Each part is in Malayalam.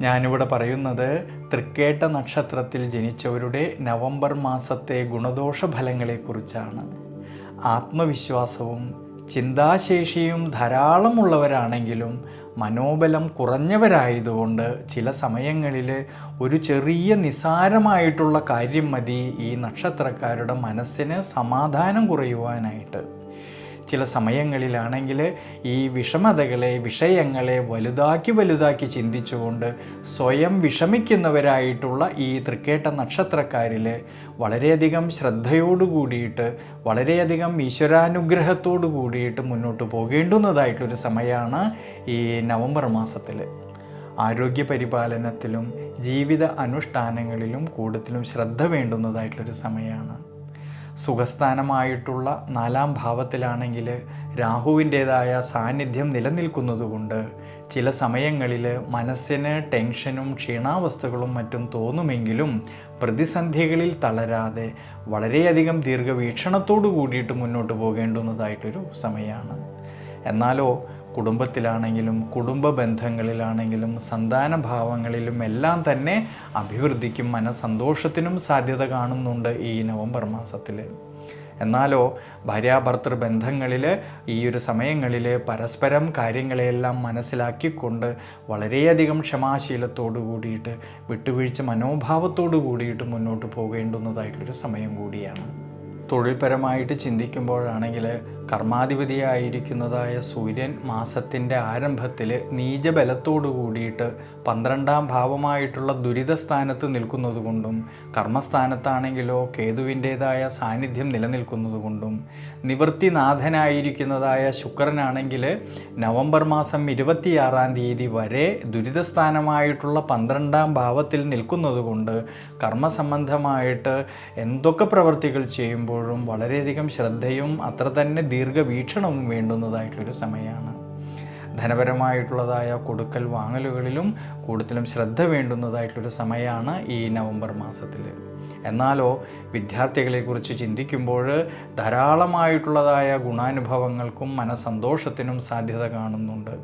ഞാനിവിടെ പറയുന്നത് തൃക്കേട്ട നക്ഷത്രത്തിൽ ജനിച്ചവരുടെ നവംബർ മാസത്തെ ഗുണദോഷ ഫലങ്ങളെക്കുറിച്ചാണ് ആത്മവിശ്വാസവും ചിന്താശേഷിയും ധാരാളമുള്ളവരാണെങ്കിലും മനോബലം കുറഞ്ഞവരായതുകൊണ്ട് ചില സമയങ്ങളിൽ ഒരു ചെറിയ നിസാരമായിട്ടുള്ള കാര്യം മതി ഈ നക്ഷത്രക്കാരുടെ മനസ്സിന് സമാധാനം കുറയുവാനായിട്ട്. ചില സമയങ്ങളിലാണെങ്കിൽ ഈ വിഷമതകളെ വിഷയങ്ങളെ വലുതാക്കി വലുതാക്കി ചിന്തിച്ചുകൊണ്ട് സ്വയം വിഷമിക്കുന്നവരായിട്ടുള്ള ഈ തൃക്കേട്ട നക്ഷത്രക്കാരിൽ വളരെയധികം ശ്രദ്ധയോടു കൂടിയിട്ട് വളരെയധികം ഈശ്വരാനുഗ്രഹത്തോടു കൂടിയിട്ട് മുന്നോട്ട് പോകേണ്ടുന്നതായിട്ടൊരു സമയമാണ് ഈ നവംബർ മാസത്തിൽ. ആരോഗ്യ പരിപാലനത്തിലും ജീവിത അനുഷ്ഠാനങ്ങളിലും കൂടുതലും ശ്രദ്ധ വേണ്ടുന്നതായിട്ടുള്ളൊരു സമയമാണ്. സുഖസ്ഥാനമായിട്ടുള്ള നാലാം ഭാവത്തിലാണെങ്കിൽ രാഹുവിന്റേതായ സാന്നിധ്യം നിലനിൽക്കുന്നതുകൊണ്ട് ചില സമയങ്ങളിൽ മനസ്സിന് ടെൻഷനും ക്ഷീണാവസ്ഥകളും മറ്റും തോന്നുമെങ്കിലും പ്രതിസന്ധികളിൽ തളരാതെ വളരെയധികം ദീർഘവീക്ഷണത്തോടു കൂടിയിട്ട് മുന്നോട്ട് പോകേണ്ടുന്നതായിട്ടൊരു സമയമാണ്. എന്നാലോ കുടുംബത്തിലാണെങ്കിലും കുടുംബ ബന്ധങ്ങളിലാണെങ്കിലും സന്താന ഭാവങ്ങളിലും എല്ലാം തന്നെ അഭിവൃദ്ധിക്കും മനസന്തോഷത്തിനും സാധ്യത കാണുന്നുണ്ട് ഈ നവംബർ മാസത്തിൽ എന്നാലോ ഭാര്യാഭർത്തൃ ബന്ധങ്ങളിൽ ഈ ഒരു സമയങ്ങളിൽ പരസ്പരം കാര്യങ്ങളെയെല്ലാം മനസ്സിലാക്കിക്കൊണ്ട് വളരെയധികം ക്ഷമാശീലത്തോടു കൂടിയിട്ട് വിട്ടുവീഴ്ച മനോഭാവത്തോടു കൂടിയിട്ട് മുന്നോട്ട് പോകേണ്ടുന്നതായിട്ടൊരു സമയം കൂടിയാണ്. തൊഴിൽപരമായിട്ട് ചിന്തിക്കുമ്പോഴാണെങ്കിൽ കർമാധിപതിയായിരിക്കുന്നതായ സൂര്യൻ മാസത്തിന്റെ ആരംഭത്തിൽ നീചബലത്തോടു കൂടിയിട്ട് പന്ത്രണ്ടാം ഭാവമായിട്ടുള്ള ദുരിതസ്ഥാനത്ത് നിൽക്കുന്നതുകൊണ്ടും കർമ്മസ്ഥാനത്താണെങ്കിലോ കേതുവിന്റേതായ സാന്നിധ്യം നിലനിൽക്കുന്നതുകൊണ്ടും നിവൃത്തിനാഥനായിരിക്കുന്നതായ ശുക്രനാണെങ്കിൽ നവംബർ മാസം ഇരുപത്തിയാറാം തീയതി വരെ ദുരിതസ്ഥാനമായിട്ടുള്ള പന്ത്രണ്ടാം ഭാവത്തിൽ നിൽക്കുന്നതുകൊണ്ട് കർമ്മസംബന്ധമായിട്ട് എന്തൊക്കെ പ്രവർത്തികൾ ചെയ്യുമ്പോഴും വളരെയധികം ശ്രദ്ധയും അത്ര തന്നെ ദീർഘവീക്ഷണവും വേണ്ടുന്നതായിട്ടൊരു സമയമാണ്. ധനപരമായിട്ടുള്ളതായ കൊടുക്കൽ വാങ്ങലുകളിലും കൂടുതലും ശ്രദ്ധ വേണ്ടുന്നതായിട്ടൊരു സമയമാണ് ഈ നവംബർ മാസത്തിൽ എന്നാലോ വിദ്യാർത്ഥികളെക്കുറിച്ച് ചിന്തിക്കുമ്പോൾ ധാരാളമായിട്ടുള്ളതായ ഗുണാനുഭവങ്ങൾക്കും മനസന്തോഷത്തിനും സാധ്യത കാണുന്നുണ്ട്.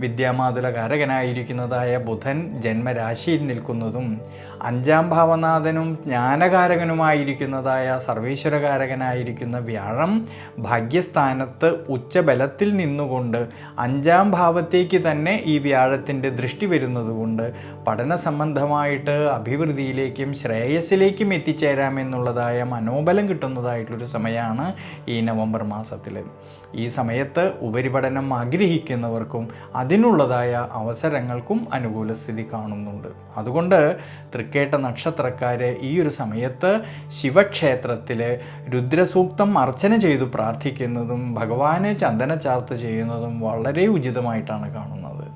വിദ്യാമാതുല കാരകനായിരിക്കുന്നതായ ബുധൻ ജന്മരാശിയിൽ നിൽക്കുന്നതും അഞ്ചാം ഭാവനാഥനും ജ്ഞാനകാരകനുമായിരിക്കുന്നതായ സർവീശ്വരകാരകനായിരിക്കുന്ന വ്യാഴം ഭാഗ്യസ്ഥാനത്ത് ഉച്ചബലത്തിൽ നിന്നുകൊണ്ട് അഞ്ചാം ഭാവത്തേക്ക് തന്നെ ഈ വ്യാഴത്തിന്റെ ദൃഷ്ടി വരുന്നതുകൊണ്ട് പഠന സംബന്ധമായിട്ട് അഭിവൃദ്ധിയിലേക്കും ശ്രേയസ്സിലേക്കും എത്തിച്ചേരാമെന്നുള്ളതായ മനോബലം കിട്ടുന്നതായിട്ടുള്ളൊരു സമയമാണ് ഈ നവംബർ മാസത്തിൽ ഈ സമയത്ത് ഉപരിപഠനം ആഗ്രഹിക്കുന്നവർക്കും അതിനുള്ളതായ അവസരങ്ങൾക്കും അനുകൂല സ്ഥിതി കാണുന്നുണ്ട്. അതുകൊണ്ട് തൃക്കേട്ട നക്ഷത്രക്കാര് ഈ ഒരു സമയത്ത് ശിവക്ഷേത്രത്തിൽ രുദ്രസൂക്തം അർച്ചന ചെയ്തു പ്രാർത്ഥിക്കുന്നതും ഭഗവാന് ചന്ദന ചാർത്ത് ചെയ്യുന്നതും വളരെ ഉചിതമായിട്ടാണ് കാണുന്നത്.